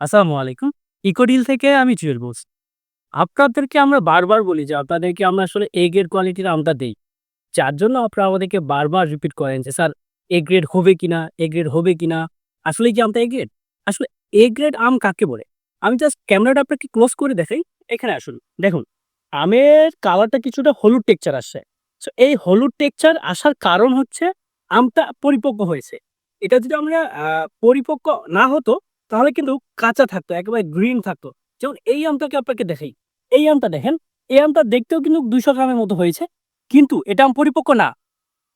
আসসালামু আলাইকুম। ইকোডিল থেকে আমি জুয়েল বলছি। আপনাদেরকে আমরা বারবার বলি যে আপনাদেরকে আমরা আসলে এ গ্রেড কোয়ালিটির আমটা দেই। যার জন্য আপনারা আমাদেরকে বারবার রিপিট করেন যে, স্যার এ গ্রেড হবে কিনা? এ গ্রেড হবে কিনা? আসলে কি আমটা এ গ্রেড আসলে এ গ্রেড আম কাকে বলে? আমি জাস্ট ক্যামেরাটা আপনাকে ক্লোজ করে দেখাই। এখানে আসুন। দেখুন, আমের কালারটা কিছুটা হলুদ টেক্সচার আসছে। সো এই হলুদ টেকচার আসার কারণ হচ্ছে আমটা পরিপক্ক হয়েছে। এটা যদি আমরা পরিপক্ক না হতো তাহলে কিন্তু কাঁচা থাকতো, একেবারে গ্রিন থাকতো। যেমন এই আমটাকে আপনাকে দেখাই। এই আমটা দেখেন, এই আমটা দেখতেও কিন্তু দুইশো গ্রামের মতো হয়েছে, কিন্তু এটা আম পরিপক্ক না।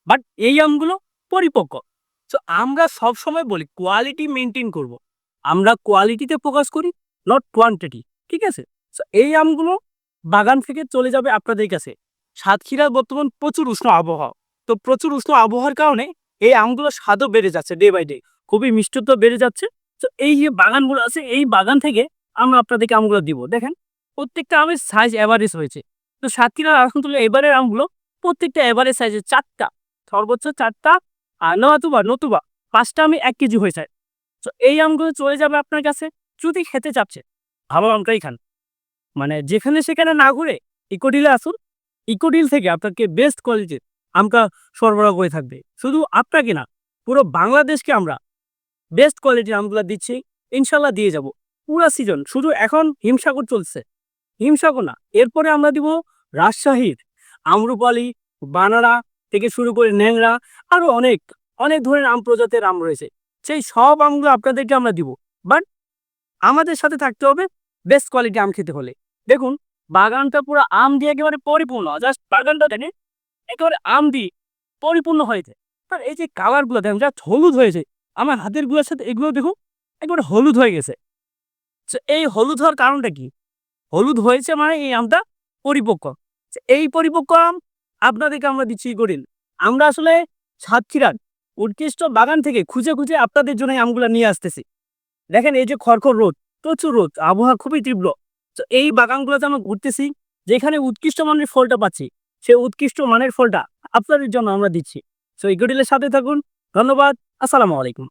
বাট এই আমগুলো পরিপক্ক। তো আমরা সব সময় বলি কোয়ালিটি মেনটেন করব। আমরা কোয়ালিটিতে ফোকাস করি নট কোয়ান্টিটি ঠিক আছে? তো এই আমগুলো বাগান থেকে চলে যাবে আপনাদের কাছে। সাতক্ষীরার বর্তমান প্রচুর উষ্ণ আবহাওয়া। তো প্রচুর উষ্ণ আবহাওয়ার কারণে এই আমগুলো স্বাদও বেড়ে যাচ্ছে ডে বাই ডে খুবই মিষ্টত্ব বেড়ে যাচ্ছে। তো এই যে বাগানগুলো আছে, এই বাগান থেকে আমরা আপনাদেরকে আমগুলো দিব। দেখেন, প্রত্যেকটা আমের সাইজ অ্যাভারেজ হয়েছে। তো সাতক্ষীরা আলহামদুলিল্লাহ এবারের আমগুলো প্রত্যেকটা অ্যাভারেজ সাইজে চারটা, সর্বোচ্চ চারটা আর নতুবা নতুবা পাঁচটা আমি এক কেজি হয়ে যায়। তো এই আমগুলো চলে যাবে আপনার কাছে, যদি খেতে চাচ্ছে, ভালো আমটাই খান। মানে যেখানে সেখানে না ঘুরে ইকোডিলে আসুন। ইকোডিল থেকে আপনাকে বেস্ট কোয়ালিটির আমটা সরবরাহ করে থাকবে। শুধু আপনাকে না, পুরো বাংলাদেশকে আমরা বেস্ট কোয়ালিটির আমগুলো দিচ্ছি, ইনশাল্লাহ দিয়ে যাব। পুরা সিজন শুধু এখন হিমসাগর চলছে। হিমসাগর না, এরপরে আমরা দিব রাজশাহীর, আমরুপালি, বানারা থেকে শুরু করে ন্যাংরা, আরও অনেক অনেক ধরনের আম প্রজাতির আম রয়েছে। সেই সব আমগুলো আপনাদেরকে আমরা দিব। বাট আমাদের সাথে থাকতে হবে বেস্ট কোয়ালিটি আম খেতে হলে। দেখুন, বাগানটা পুরো আম দিয়ে একেবারে পরিপূর্ণ জাস্ট বাগানটা দেখে একেবারে আম দিয়ে পরিপূর্ণ হয়েছে। আর এই যে কালারগুলো দেখেন জাস্ট হলুদ হয়েছে আমার হাতেরগুলোর সাথে এগুলো দেখুন, একবার হলুদ হয়ে গেছে। এই হলুদ হওয়ার কারণটা কি? হলুদ হয়েছে মানে এই আমটা পরিপক্ক। এই পরিপক্ক আম আপনাদেরকে আমরা দিচ্ছি করিল? আমরা আসলে সাতক্ষীরার উৎকৃষ্ট বাগান থেকে খুঁজে খুঁজে আপনাদের জন্য আমগুলো নিয়ে আসতেছি। দেখেন এই যে খড়খড় রোদ, প্রচুর রোদ, আবহাওয়া খুবই তীব্র। তো এই বাগানগুলোতে আমরা ঘুরতেছি, যেখানে উৎকৃষ্ট মানের ফলটা পাচ্ছি। সেই উৎকৃষ্ট মানের ফলটা আপনাদের জন্য আমরা দিচ্ছি। তো এই গডিলের সাথে থাকুন, ধন্যবাদ। আসসালামু আলাইকুম।